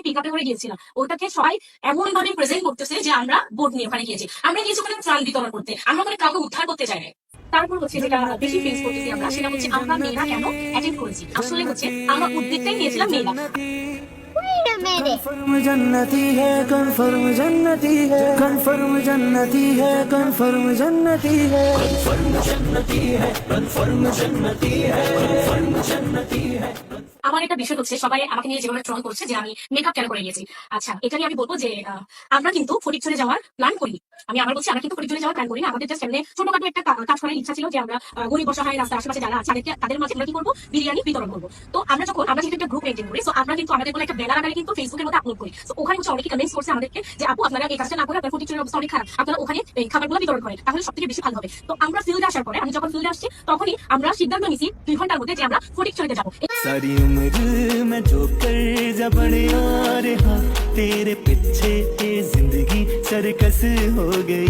Pick আপে করে গিয়েছিলাম ওটাকে সবাই এমন ভাবে প্রেজেন্ট করতেছে যে আমরা বোট নিয়ে ওখানে গিয়েছি আমরা গিয়েছি ওখানে ত্রাণ বিতরণ করতে আমরা ওখানে কাউকে উদ্ধার করতে চাই না তারপর হচ্ছে যেটা বেশি ফেস করতেছি আমরা সেটা হচ্ছে আমরা মেয়েরা কেন অ্যাটেন্ড করেছি আসলে হচ্ছে আমরা উদ্যোগটাই নিয়েছিলাম মেয়েরা Wait a minute. कन्फर्म जन्नती है कन्फर्म जन्नती है कन्फर्म जन्नती है कन्फर्म जन्नती है আমার একটা বিষয় হচ্ছে, সবাই আমাকে নিয়ে যেভাবে ট্রল করছে যে আমি মেকআপ কেন করে গেছি আচ্ছা এটা নিয়ে আমি বলব যে আমরা কিন্তু ফটিক চলে যাওয়ার প্ল্যান করি আমি আবার বলছি আমরা কিন্তু ফটিক চলে যাওয়ার প্ল্যান করি না আমাদের জাস্ট এমনি ছোটখাটো একটা কা- কাজ করার ইচ্ছা ছিল যে আমরা আহ, গরিব বসা হয় রাস্তার আশেপাশে যারা আছে তাদেরকে তাদের মাঝে আমরা কি করবো বিরিয়ানি বিতরণ করবো তো আমরা যখন আমরা যেহেতু একটা গ্রুপ মেনটেন করি তো আমরা কিন্তু আমাদের কোনো একটা ব্যানার আকারে কিন্তু ফেসবুকের মধ্যে আপলোড করি তো ওখানে হচ্ছে অনেকে কমেন্টস করছে আমাদেরকে যে আপু আপনারা এই কাজটা না করে আপনার ফটিক চলের অবস্থা অনেক খারাপ আপনারা ওখানে এই খাবারগুলো বিতরণ করেন তাহলে সব থেকে বেশি ভালো হবে তো আমরা ফিল্ডে আসার পরে আমি যখন ফিল্ডে আসছি তখনই আমরা সিদ্ধান্ত নিছি দুই ঘন্টার মধ্যে যে আমরা ফটিক চলে যাবো सारी उम्र मैं जो कर जा बड़े आ रहा तेरे पीछे ये जिंदगी सरकस हो गई।